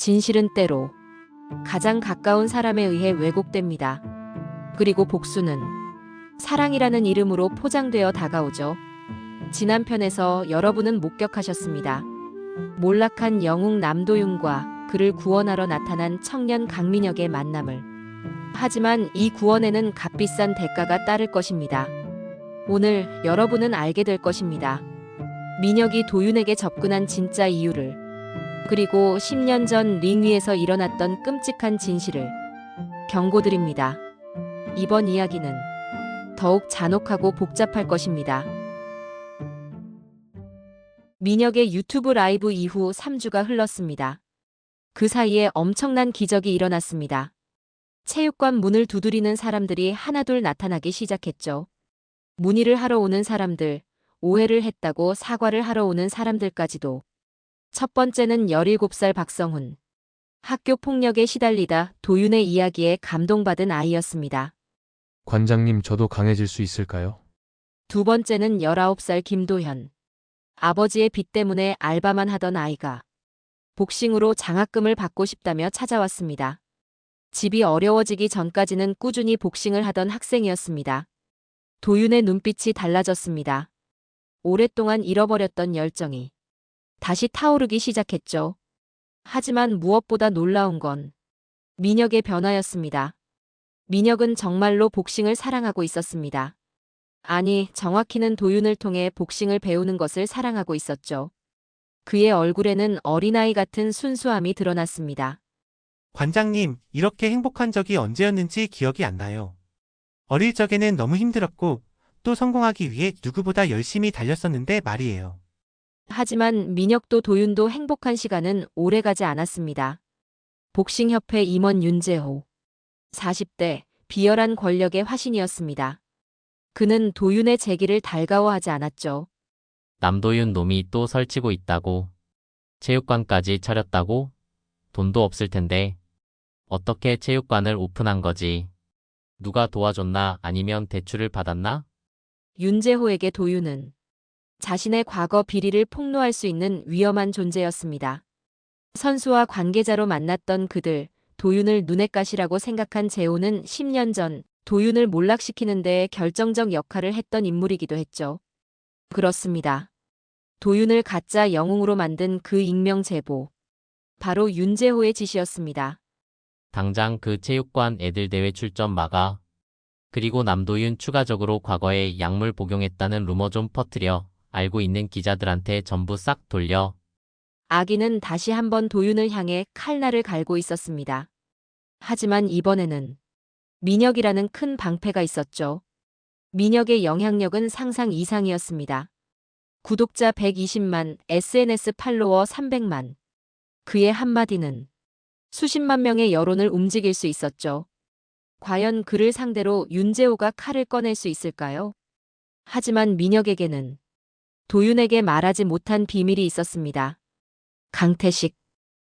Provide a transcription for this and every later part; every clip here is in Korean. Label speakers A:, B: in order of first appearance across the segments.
A: 진실은 때로 가장 가까운 사람에 의해 왜곡됩니다. 그리고 복수는 사랑이라는 이름으로 포장되어 다가오죠. 지난 편에서 여러분은 목격하셨습니다. 몰락한 영웅 남도윤과 그를 구원하러 나타난 청년 강민혁의 만남을. 하지만 이 구원에는 값비싼 대가가 따를 것입니다. 오늘 여러분은 알게 될 것입니다. 민혁이 도윤에게 접근한 진짜 이유를. 그리고 10년 전 링 위에서 일어났던 끔찍한 진실을 경고드립니다. 이번 이야기는 더욱 잔혹하고 복잡할 것입니다. 민혁의 유튜브 라이브 이후 3주가 흘렀습니다. 그 사이에 엄청난 기적이 일어났습니다. 체육관 문을 두드리는 사람들이 하나둘 나타나기 시작했죠. 문의를 하러 오는 사람들, 오해를 했다고 사과를 하러 오는 사람들까지도. 첫 번째는 17살 박성훈. 학교 폭력에 시달리다 도윤의 이야기에 감동받은 아이였습니다.
B: 관장님, 저도 강해질 수 있을까요?
A: 두 번째는 19살 김도현. 아버지의 빚 때문에 알바만 하던 아이가 복싱으로 장학금을 받고 싶다며 찾아왔습니다. 집이 어려워지기 전까지는 꾸준히 복싱을 하던 학생이었습니다. 도윤의 눈빛이 달라졌습니다. 오랫동안 잃어버렸던 열정이 다시 타오르기 시작했죠. 하지만 무엇보다 놀라운 건 민혁의 변화였습니다. 민혁은 정말로 복싱을 사랑하고 있었습니다. 아니, 정확히는 도윤을 통해 복싱을 배우는 것을 사랑하고 있었죠. 그의 얼굴에는 어린아이 같은 순수함이 드러났습니다.
C: 관장님, 이렇게 행복한 적이 언제였는지 기억이 안 나요. 어릴 적에는 너무 힘들었고, 또 성공하기 위해 누구보다 열심히 달렸었는데 말이에요.
A: 하지만 민혁도 도윤도 행복한 시간은 오래 가지 않았습니다. 복싱협회 임원 윤재호. 40대 비열한 권력의 화신이었습니다. 그는 도윤의 재기를 달가워하지 않았죠.
D: 남도윤 놈이 또 설치고 있다고. 체육관까지 차렸다고? 돈도 없을 텐데. 어떻게 체육관을 오픈한 거지? 누가 도와줬나 아니면 대출을 받았나?
A: 윤재호에게 도윤은 자신의 과거 비리를 폭로할 수 있는 위험한 존재였습니다. 선수와 관계자로 만났던 그들, 도윤을 눈엣 가시라고 생각한 재호는 10년 전 도윤을 몰락시키는 데 결정적 역할을 했던 인물이기도 했죠. 그렇습니다. 도윤을 가짜 영웅으로 만든 그 익명 제보. 바로 윤재호의 짓이었습니다.
D: 당장 그 체육관 애들 대회 출전 막아. 그리고 남도윤 추가적으로 과거에 약물 복용했다는 루머 좀 퍼뜨려. 알고 있는 기자들한테 전부 싹 돌려.
A: 아기는 다시 한번 도윤을 향해 칼날을 갈고 있었습니다. 하지만 이번에는 민혁이라는 큰 방패가 있었죠. 민혁의 영향력은 상상 이상이었습니다. 구독자 120만, SNS 팔로워 300만. 그의 한마디는 수십만 명의 여론을 움직일 수 있었죠. 과연 그를 상대로 윤재호가 칼을 꺼낼 수 있을까요? 하지만 민혁에게는 도윤에게 말하지 못한 비밀이 있었습니다. 강태식.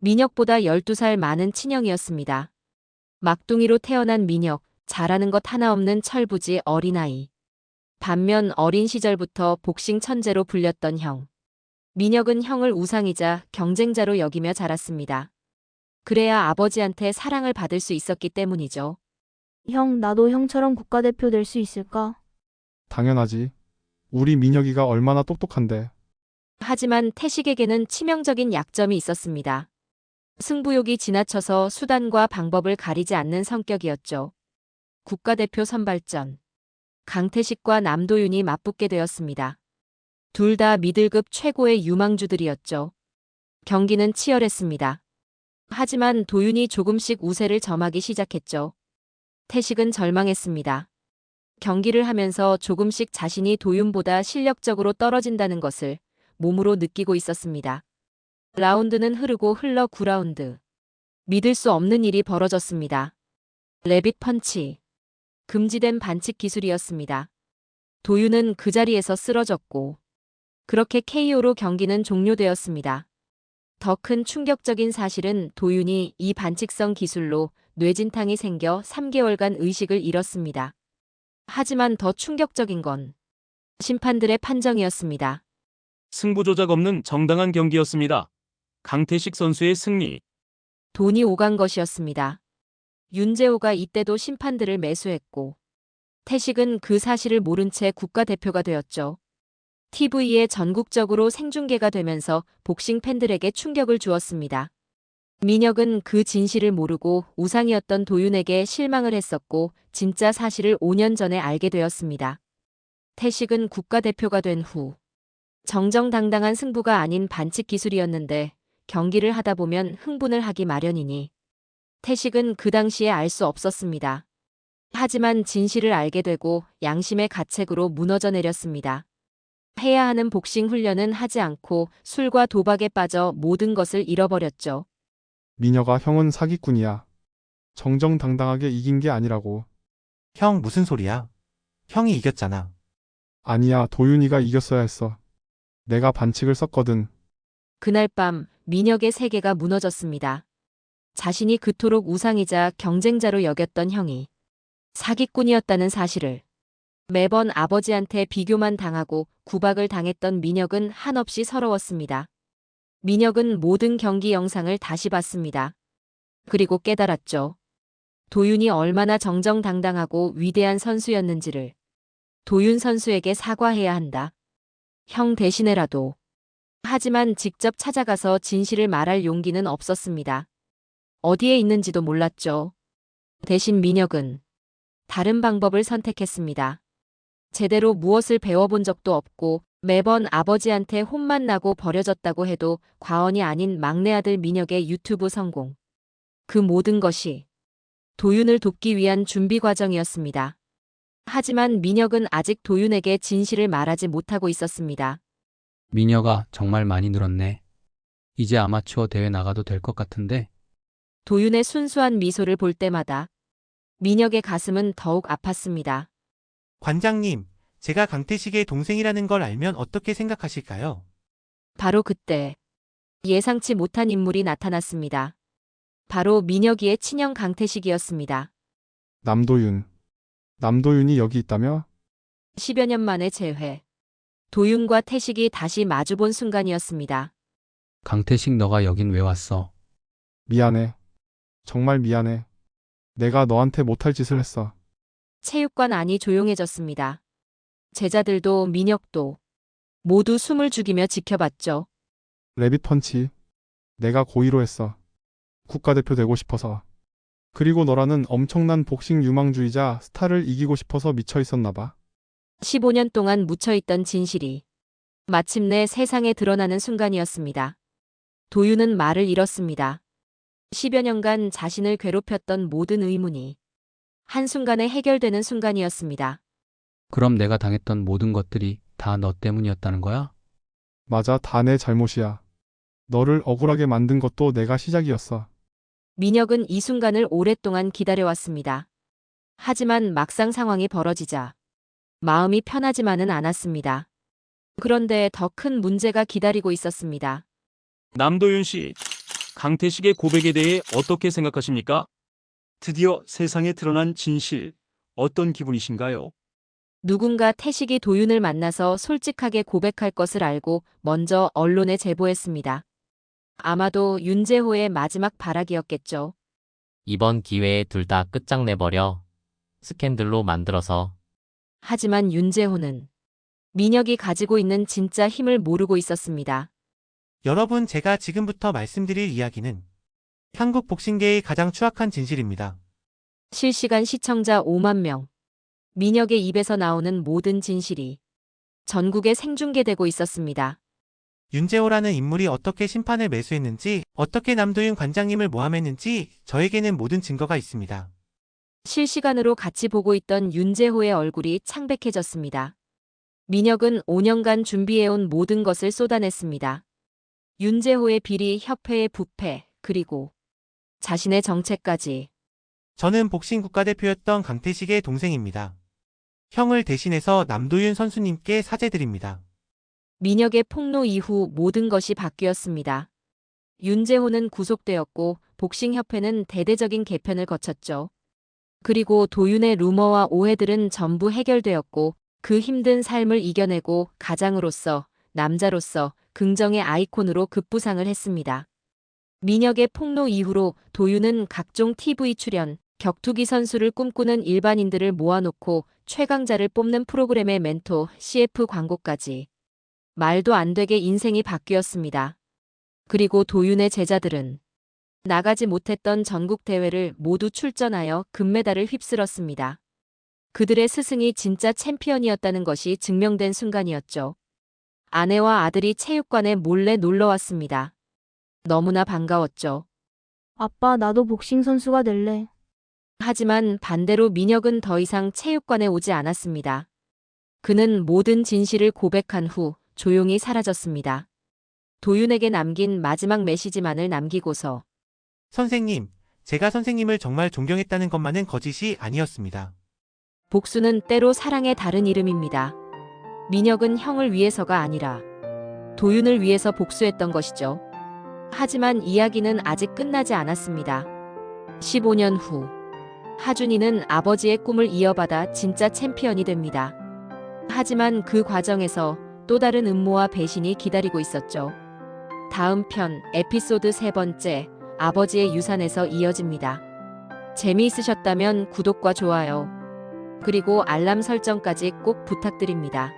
A: 민혁보다 12살 많은 친형이었습니다. 막둥이로 태어난 민혁, 잘하는 것 하나 없는 철부지 어린아이. 반면 어린 시절부터 복싱 천재로 불렸던 형. 민혁은 형을 우상이자 경쟁자로 여기며 자랐습니다. 그래야 아버지한테 사랑을 받을 수 있었기 때문이죠.
E: 형, 나도 형처럼 국가대표 될 수 있을까?
F: 당연하지. 우리 민혁이가 얼마나 똑똑한데.
A: 하지만 태식에게는 치명적인 약점이 있었습니다. 승부욕이 지나쳐서 수단과 방법을 가리지 않는 성격이었죠. 국가대표 선발전. 강태식과 남도윤이 맞붙게 되었습니다. 둘 다 미들급 최고의 유망주들이었죠. 경기는 치열했습니다. 하지만 도윤이 조금씩 우세를 점하기 시작했죠. 태식은 절망했습니다. 경기를 하면서 조금씩 자신이 도윤보다 실력적으로 떨어진다는 것을 몸으로 느끼고 있었습니다. 라운드는 흐르고 흘러 9라운드. 믿을 수 없는 일이 벌어졌습니다. 레빗 펀치. 금지된 반칙 기술이었습니다. 도윤은 그 자리에서 쓰러졌고, 그렇게 KO로 경기는 종료되었습니다. 더 큰 충격적인 사실은 도윤이 이 반칙성 기술로 뇌진탕이 생겨 3개월간 의식을 잃었습니다. 하지만 더 충격적인 건 심판들의 판정이었습니다.
G: 승부 조작 없는 정당한 경기였습니다. 강태식 선수의 승리.
A: 돈이 오간 것이었습니다. 윤재호가 이때도 심판들을 매수했고 태식은 그 사실을 모른 채 국가대표가 되었죠. TV에 전국적으로 생중계가 되면서 복싱 팬들에게 충격을 주었습니다. 민혁은 그 진실을 모르고 우상이었던 도윤에게 실망을 했었고 진짜 사실을 5년 전에 알게 되었습니다. 태식은 국가대표가 된 후 정정당당한 승부가 아닌 반칙 기술이었는데 경기를 하다 보면 흥분을 하기 마련이니 태식은 그 당시에 알 수 없었습니다. 하지만 진실을 알게 되고 양심의 가책으로 무너져 내렸습니다. 해야 하는 복싱 훈련은 하지 않고 술과 도박에 빠져 모든 것을 잃어버렸죠.
F: 미녀가 형은 사기꾼이야. 정정당당하게 이긴 게 아니라고.
C: 형 무슨 소리야? 형이 이겼잖아.
F: 아니야, 도윤이가 이겼어야 했어. 내가 반칙을 썼거든.
A: 그날 밤 민혁의 세계가 무너졌습니다. 자신이 그토록 우상이자 경쟁자로 여겼던 형이 사기꾼이었다는 사실을 매번 아버지한테 비교만 당하고 구박을 당했던 민혁은 한없이 서러웠습니다. 민혁은 모든 경기 영상을 다시 봤습니다. 그리고 깨달았죠. 도윤이 얼마나 정정당당하고 위대한 선수였는지를 도윤 선수에게 사과해야 한다. 형 대신에라도 하지만 직접 찾아가서 진실을 말할 용기는 없었습니다. 어디에 있는지도 몰랐죠. 대신 민혁은 다른 방법을 선택했습니다. 제대로 무엇을 배워본 적도 없고 매번 아버지한테 혼만 나고 버려졌다고 해도 과언이 아닌 막내 아들 민혁의 유튜브 성공. 그 모든 것이 도윤을 돕기 위한 준비 과정이었습니다. 하지만 민혁은 아직 도윤에게 진실을 말하지 못하고 있었습니다.
G: 미녀가 정말 많이 늘었네. 이제 아마추어 대회 나가도 될 것 같은데
A: 도윤의 순수한 미소를 볼 때마다 민혁의 가슴은 더욱 아팠습니다.
C: 관장님, 제가 강태식의 동생이라는 걸 알면 어떻게 생각하실까요?
A: 바로 그때 예상치 못한 인물이 나타났습니다. 바로 민혁이의 친형 강태식이었습니다.
F: 남도윤. 남도윤이 여기 있다며?
A: 10여 년 만의 재회. 도윤과 태식이 다시 마주본 순간이었습니다.
G: 강태식 너가 여긴 왜 왔어?
F: 미안해. 정말 미안해. 내가 너한테 못할 짓을 했어.
A: 체육관 안이 조용해졌습니다. 제자들도 민혁도 모두 숨을 죽이며 지켜봤죠.
F: 레빗 펀치. 내가 고의로 했어. 국가대표 되고 싶어서. 그리고 너라는 엄청난 복싱 유망주의자 스타를 이기고 싶어서 미쳐 있었나 봐.
A: 15년 동안 묻혀있던 진실이 마침내 세상에 드러나는 순간이었습니다. 도윤은 말을 잃었습니다. 10여 년간 자신을 괴롭혔던 모든 의문이 한순간에 해결되는 순간이었습니다.
G: 그럼 내가 당했던 모든 것들이 다 너 때문이었다는 거야?
F: 맞아, 다 내 잘못이야. 너를 억울하게 만든 것도 내가 시작이었어.
A: 민혁은 이 순간을 오랫동안 기다려왔습니다. 하지만 막상 상황이 벌어지자 마음이 편하지만은 않았습니다. 그런데 더 큰 문제가 기다리고 있었습니다.
H: 남도윤 씨, 강태식의 고백에 대해 어떻게 생각하십니까? 드디어 세상에 드러난 진실, 어떤 기분이신가요?
A: 누군가 태식이 도윤을 만나서 솔직하게 고백할 것을 알고 먼저 언론에 제보했습니다. 아마도 윤재호의 마지막 발악이었겠죠.
D: 이번 기회에 둘 다 끝장내버려 스캔들로 만들어서
A: 하지만 윤재호는 민혁이 가지고 있는 진짜 힘을 모르고 있었습니다.
C: 여러분, 제가 지금부터 말씀드릴 이야기는 한국 복싱계의 가장 추악한 진실입니다.
A: 실시간 시청자 5만 명. 민혁의 입에서 나오는 모든 진실이 전국에 생중계되고 있었습니다.
C: 윤재호라는 인물이 어떻게 심판을 매수했는지, 어떻게 남도윤 관장님을 모함했는지 저에게는 모든 증거가 있습니다.
A: 실시간으로 같이 보고 있던 윤재호의 얼굴이 창백해졌습니다. 민혁은 5년간 준비해온 모든 것을 쏟아냈습니다. 윤재호의 비리, 협회의 부패, 그리고 자신의 정체까지
C: 저는 복싱 국가대표였던 강태식의 동생입니다. 형을 대신해서 남도윤 선수님께 사죄드립니다.
A: 민혁의 폭로 이후 모든 것이 바뀌었습니다. 윤재호는 구속되었고 복싱협회는 대대적인 개편을 거쳤죠. 그리고 도윤의 루머와 오해들은 전부 해결되었고 그 힘든 삶을 이겨내고 가장으로서 남자로서 긍정의 아이콘으로 급부상을 했습니다. 민혁의 폭로 이후로 도윤은 각종 TV 출연, 격투기 선수를 꿈꾸는 일반인들을 모아놓고 최강자를 뽑는 프로그램의 멘토, CF 광고까지. 말도 안 되게 인생이 바뀌었습니다. 그리고 도윤의 제자들은 나가지 못했던 전국 대회를 모두 출전하여 금메달을 휩쓸었습니다. 그들의 스승이 진짜 챔피언이었다는 것이 증명된 순간이었죠. 아내와 아들이 체육관에 몰래 놀러 왔습니다. 너무나 반가웠죠.
E: 아빠, 나도 복싱 선수가 될래.
A: 하지만 반대로 민혁은 더 이상 체육관에 오지 않았습니다. 그는 모든 진실을 고백한 후 조용히 사라졌습니다. 도윤에게 남긴 마지막 메시지만을 남기고서
C: 선생님, 제가 선생님을 정말 존경했다는 것만은 거짓이 아니었습니다.
A: 복수는 때로 사랑의 다른 이름입니다. 민혁은 형을 위해서가 아니라 도윤을 위해서 복수했던 것이죠. 하지만 이야기는 아직 끝나지 않았습니다. 15년 후, 하준이는 아버지의 꿈을 이어받아 진짜 챔피언이 됩니다. 하지만 그 과정에서 또 다른 음모와 배신이 기다리고 있었죠. 다음 편 에피소드 세 번째 아버지의 유산에서 이어집니다. 재미있으셨다면 구독과 좋아요, 그리고 알람 설정까지 꼭 부탁드립니다.